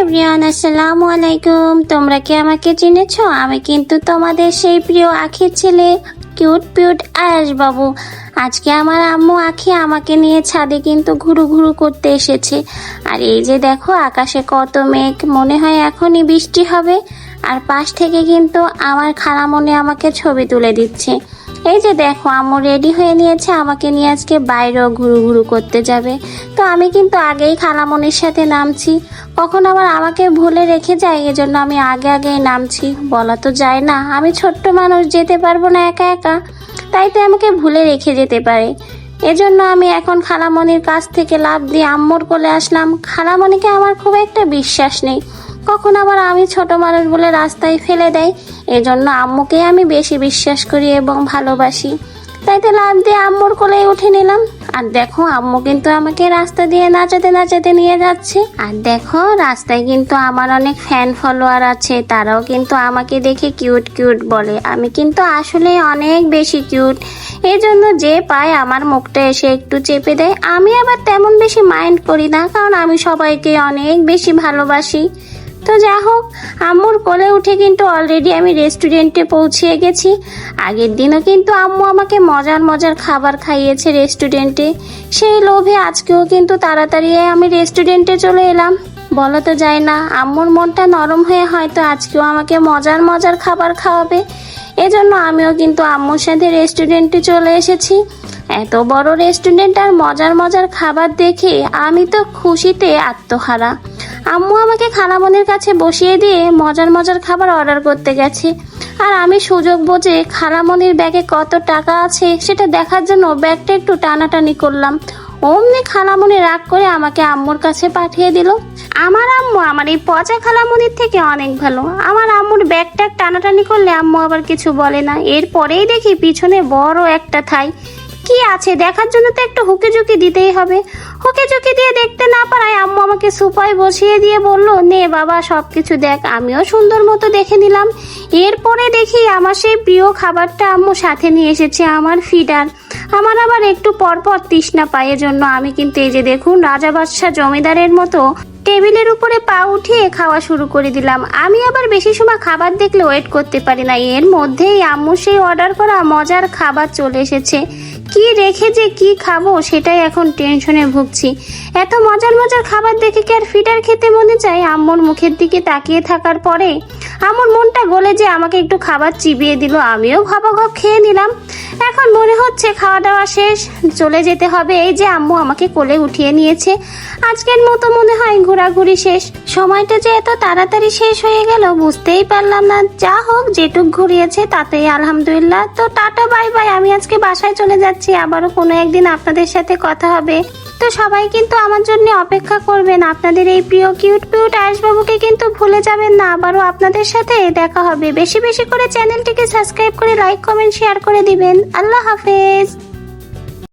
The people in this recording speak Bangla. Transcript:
এভরিওয়ান, আসসালামু আলাইকুম। তোমরা কি আমাকে চিনেছো? আমি কিন্তু তোমাদের সেই প্রিয় আখির ছেলে, কিউট পিউট আয়াস বাবু আজকে আমার আম্মু আখি আমাকে নিয়ে ছাদে কিন্তু ঘুরু ঘুরু করতে এসেছে। আর এই যে দেখো, আকাশে কত মেঘ, মনে হয় এখনই বৃষ্টি হবে। আর পাশ থেকে কিন্তু আমার খালামনে আমাকে ছবি তুলে দিচ্ছে। এই যে দেখো, আম্মু রেডি হয়ে নিয়েছে, আমাকে নিয়ে আজকে বাইরেও ঘুরু ঘুরু করতে যাবে। তো আমি কিন্তু আগেই খালামনির সাথে নামছি। কখন আবার আমাকে ভুলে রেখে যায়? এজন্য আমি আগে আগেই নামছি। বলা তো যায় না, আমি ছোট্ট মানুষ, যেতে পারব না একা একা। তাই তো আমাকে ভুলে রেখে যেতে পারে। এজন্য আমি এখন খালামনির কাছ থেকে লাভ দিয়ে আম্মুর কোলে আসলাম। খালামনিকে আমার খুব একটা বিশ্বাস নেই। কখন আবার আমি ছোট মানুষ বলে রাস্তায় ফেলে দেয়? এজন্য আম্মুকে আমি বেশি বিশ্বাস করি এবং ভালোবাসি। তাই তো লাভ দিয়ে আম্মুর কোলে উঠে নিলাম। আর দেখো আম্মু কিন্তু আমাকে রাস্তা দিয়ে নাচাতে নাচাতে নিয়ে যাচ্ছে। আর দেখো, রাস্তায় কিন্তু আমার অনেক ফ্যান ফলোয়ার আছে, তারাও কিন্তু আমাকে দেখে কিউট কিউট বলে। আমি কিন্তু আসলে অনেক বেশি কিউট এই জন্য যে পায় আমার মুখটা এসে একটু চেপে দেয়। আমি আবার তেমন বেশি মাইন্ড করি না, কারণ আমি সবাইকে অনেক বেশি ভালোবাসি। তো যা হোক, আম্মুর কোলে উঠে কিন্তু অলরেডি আমি রেস্টুরেন্টে পৌঁছে গেছি। আগের দিনও কিন্তু আম্মু আমাকে মজার মজার খাবার খাইয়েছে রেস্টুরেন্টে সেই লোভে আজকেও কিন্তু তাড়াতাড়ি আমি রেস্টুরেন্টে চলে এলাম। বলা তো যায় না আম্মুর মনটা নরম হয়ে হয়তো আজকেও আমাকে মজার মজার খাবার খাওয়াবে। এজন্য আমিও কিন্তু আম্মুর সাথে রেস্টুরেন্টে চলে এসেছি। এত বড় রেস্টুরেন্ট আর মজার মজার খাবার দেখে আমি তো খুশিতে আত্মহারা। আম্মু আমাকে খালামনির কাছে বসিয়ে দিয়ে মজার মজার খাবার অর্ডার করতে গেছে। আর আমি সুযোগ বুঝে খালামনির ব্যাগে কত টাকা আছে সেটা দেখার জন্য ব্যাগটা একটু টানাটানি করলাম। অমনি খালামনি রাগ করে আমাকে আম্মুর কাছে পাঠিয়ে দিল। আমার আম্মু আমার এই পচা খালামনির থেকে অনেক ভালো। আমার আম্মুর ব্যাগটা টানাটানি করলে আম্মু আবার কিছু বলে না। এরপরেই দেখি পিছনে বড় একটা থাই। কি আছে? দেখার জন্য তো একটু হুকে ঝুঁকি দিতেই হবে। হুকে ঝুঁকি দিয়ে দেখতে না পারায় আম্মু আমাকে সুপায় বসিয়ে দিয়ে বলল, নে বাবা সব কিছু দেখ, আমিও সুন্দর মতো দেখে নিলাম। এরপরে দেখি আমার সেই প্রিয় খাবারটা আম্মু সাথে নিয়ে এসেছে, আমার ফিডার। আমার আবার একটু পরপর তৃষ্ণা পায় জন্য আমি কিন্তু এই যে দেখুন, রাজা বাদশাহ জমিদারের মতো টেবিলের উপরে পা উঠিয়ে খাওয়া শুরু করে দিলাম। আমি আবার বেশি সময় খাবার দেখলে ওয়েট করতে পারি না। এর মধ্যেই আম্মু সেই অর্ডার করা মজার খাবার চলে এসেছে। কি রেখে যে কি খাব সেটাই এখন টেনশনে ভুগছি। এত মজার মজার খাবার দেখে কি আর ফিডার খেতে মনে চায়? আম্মুর মুখের দিকে তাকিয়ে থাকার পরে আমার মনটা গলে যে আমাকে একটু খাবার চিবিয়ে দিল, আমিও ঘপাঘপ খেয়ে নিলাম। এখন মনে হচ্ছে খাওয়া দাওয়া শেষ, চলে যেতে হবে। এই যে আম্মু আমাকে কোলে উঠিয়ে নিয়েছে। আজকের মতো মনে হয় ঘোরাঘুরি শেষ। সময়টা যে এত তাড়াতাড়ি শেষ হয়ে গেল, বুঝতেই পারলাম না। যা হোক, যেটুক ঘুরিয়েছে তাতেই আলহামদুলিল্লাহ। তো টাটা, বাই বাই। আমি আজকে বাসায় চলে যাচ্ছি। আবারও কোনো একদিন আপনাদের সাথে কথা হবে। তো সবাই কিন্তু আমার জন্য অপেক্ষা করবেন। আপনাদের এই প্রিয় কিউট কিউট আয়েশবাবুকে কিন্তু ভুলে যাবেন না। আবারও আপনাদের সাথে দেখা হবে। বেশি বেশি করে চ্যানেলটিকে সাবস্ক্রাইব করে লাইক, কমেন্ট, শেয়ার করে দিবেন। আল্লাহ হাফেজ।